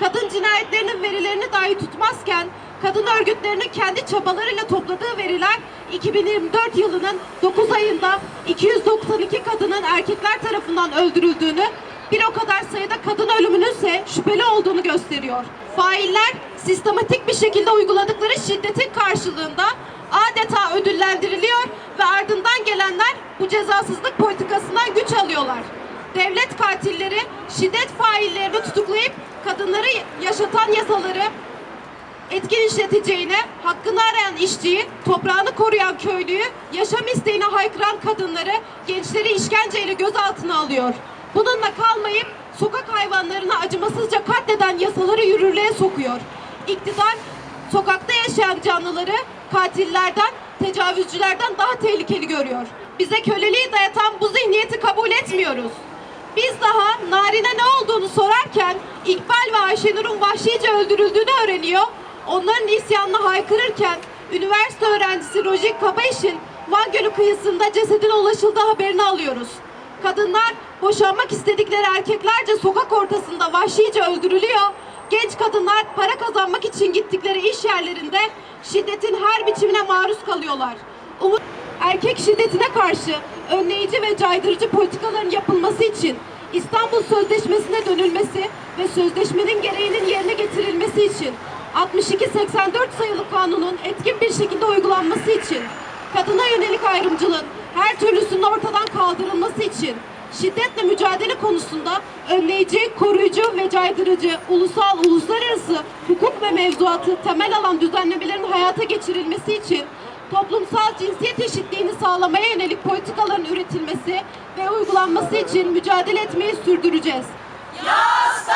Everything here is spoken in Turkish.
kadın cinayetlerinin verilerini dahi tutmazken kadın örgütlerinin kendi çabalarıyla topladığı veriler 2024 yılının 9 ayında 292 kadının erkekler tarafından öldürüldüğünü, bir o kadar sayıda kadın ölümünün ise şüpheli olduğunu gösteriyor. Failler sistematik bir şekilde uyguladıkları şiddetin karşılığında adeta ödüllendiriliyor ve ardından gelenler bu cezasızlık politikasından güç alıyorlar. Devlet katilleri şiddet faillerini tutuklayıp kadınları yaşatan yasaları etkin işleteceğine, hakkını arayan işçiyi, toprağını koruyan köylüyü, yaşam isteğine haykıran kadınları, gençleri işkenceyle gözaltına alıyor. Bununla kalmayıp sokak hayvanlarını acımasızca katleden yasaları yürürlüğe sokuyor. İktidar sokakta yaşayan canlıları katillerden, tecavüzcülerden daha tehlikeli görüyor. Bize köleliği dayatan bu zihniyeti kabul etmiyoruz. Biz daha Narin'e ne olduğunu sorarken İkbal ve Ayşenur'un vahşice öldürüldüğünü öğreniyor. Onların isyanına haykırırken üniversite öğrencisi Rojik Kabayiş'in Van Gölü kıyısında cesedine ulaşıldığı haberini alıyoruz. Kadınlar boşanmak istedikleri erkeklerce sokak ortasında vahşice öldürülüyor. Genç kadınlar para kazanmak için gittikleri iş yerlerinde şiddetin her biçimine maruz kalıyorlar. Umut erkek şiddetine karşı önleyici ve caydırıcı politikaların yapılması için İstanbul Sözleşmesi'ne dönülmesi ve sözleşmenin gereğinin yerine getirilmesi için 62-84 sayılı kanunun etkin bir şekilde uygulanması için kadına yönelik ayrımcılığın her türlüsünün ortadan kaldırılması için şiddetle mücadele konusunda önleyici, koruyucu ve caydırıcı ulusal, uluslararası hukuk ve mevzuatı temel alan düzenlemelerin hayata geçirilmesi için toplumsal cinsiyet eşitliğini sağlamaya yönelik politikaların üretilmesi ve uygulanması için mücadele etmeyi sürdüreceğiz. Yasta